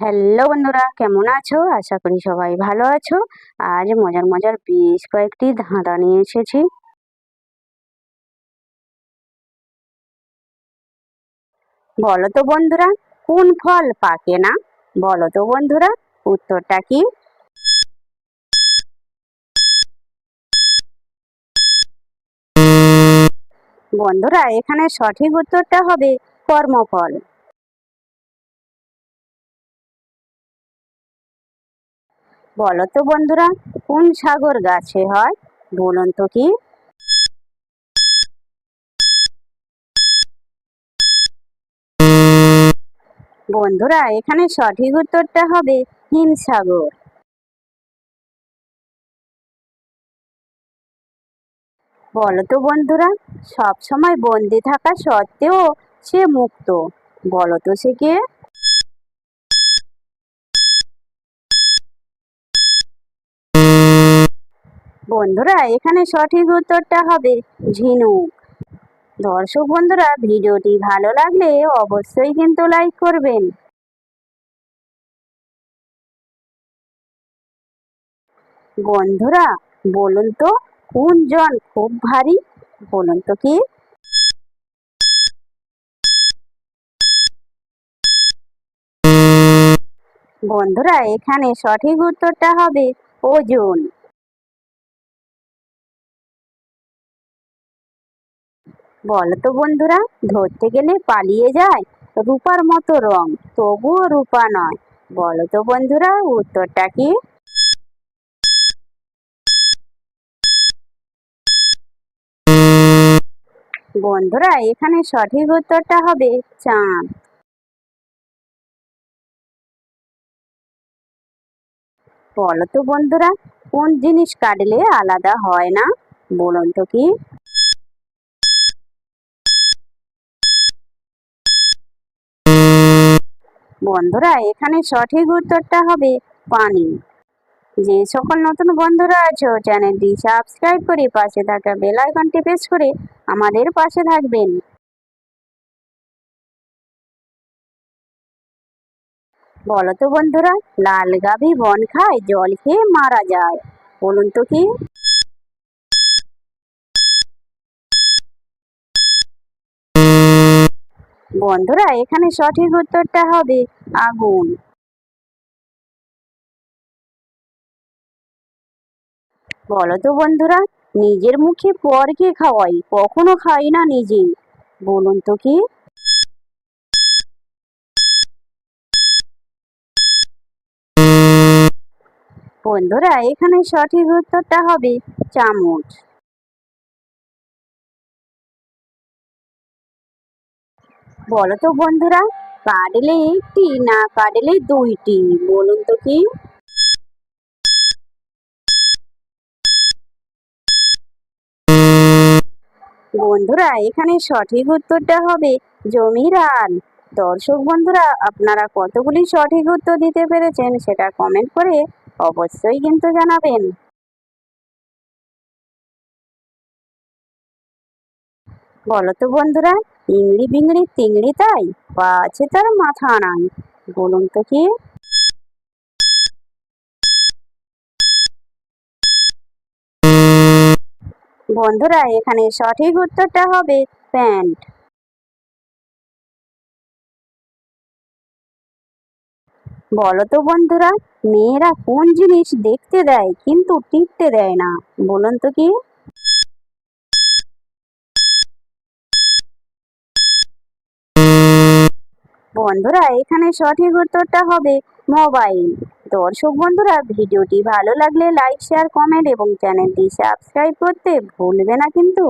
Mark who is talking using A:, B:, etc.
A: Hello বন্ধুরা, কেমন আছো? আশা করি সবাই ভালো আছো। আজ মজার মজার বেশ কয়েকটি ধাঁধা নিয়ে এসেছি। বলো তো বন্ধুরা, কোন ফল পাকে না? বলো তো বন্ধুরা, উত্তরটা কি? বন্ধুরা, এখানে সঠিক উত্তরটা হবে কর্মফল। বলো তো বন্ধুরা, কোন সাগর গাছে হয়? বলুন তো কি? বন্ধুরা, এখানে সঠিক উত্তরটা হবে হিমসাগর বলো তো বন্ধুরা সব সময় বন্দি থাকা সত্ত্বেও সে মুক্ত। বলো তো সে কে? বন্ধুরা, এখানে সঠিক উত্তরটা হবে ঝিনুক। দর্শক বন্ধুরা, ভিডিওটি ভালো লাগলে অবশ্যই কিন্তু লাইক করবেন। বন্ধুরা, বলুন তো, কোন জন খুব ভারী? বলুন তো কি? বন্ধুরা, এখানে সঠিক উত্তরটা হবে ওজন। বলো তো বন্ধুরা, ধরতে গেলে পালিয়ে যায় রূপার মতো রং, তবুও রূপা নয়। বলো তো বন্ধুরা, উত্তরটা কি? বন্ধুরা, এখানে সঠিক উত্তরটা হবে চাঁদ। বলো তো বন্ধুরা, কোন জিনিস কাটলে আলাদা হয় না? বলুন তো কি? বন্ধুরা, এখানে সঠিক উত্তরটা হবে পানি। যে সকল নতুন বন্ধুরা আছো, চ্যানেলটি সাবস্ক্রাইব করে পাশে থাকা বেল আইকনটি প্রেস করে আমাদের পাশে থাকবেন। বলো তো বন্ধুরা, লাল গাভী বন খায় জল খেয়ে মারা যায়। বলুন তো কি? বন্ধুরা, এখানে সঠিক উত্তরটা হবে আগুন। বলো তো বন্ধুরা, নিজের মুখে পরকে খাওয়াই? কখনো খাই না নিজে। বলুন তো কি? বন্ধুরা, এখানে সঠিক উত্তরটা হবে চামচ। বলো তো বন্ধুরা, কাটলে একটি না কাটলে দুইটি, বলুন তো কি? বন্ধুরা, এখানে সঠিক উত্তরটা হবে জমির জমিরান দর্শক বন্ধুরা, আপনারা কতগুলি সঠিক উত্তর দিতে পেরেছেন সেটা কমেন্ট করে অবশ্যই কিন্তু জানাবেন। বলো তো বন্ধুরা ইংড়ি বিংড়ি তিংড়ি তাই পা আছে তার মাথা নাই, বলুন তো কি? বন্ধুরা, এখানে সঠিক উত্তরটা হবে প্যান্ট। বলো তো বন্ধুরা, মেয়েরা কোন জিনিস দেখতে দেয় কিন্তু টিপতে দেয় না, বলুন তো কি? বন্ধুরা, এখানে সঠিক উত্তরটা হবে মোবাইল। দর্শক বন্ধুরা, ভিডিওটি ভালো লাগলে লাইক, শেয়ার, কমেন্ট এবং চ্যানেলটি সাবস্ক্রাইব করতে ভুলবে না কিন্তু।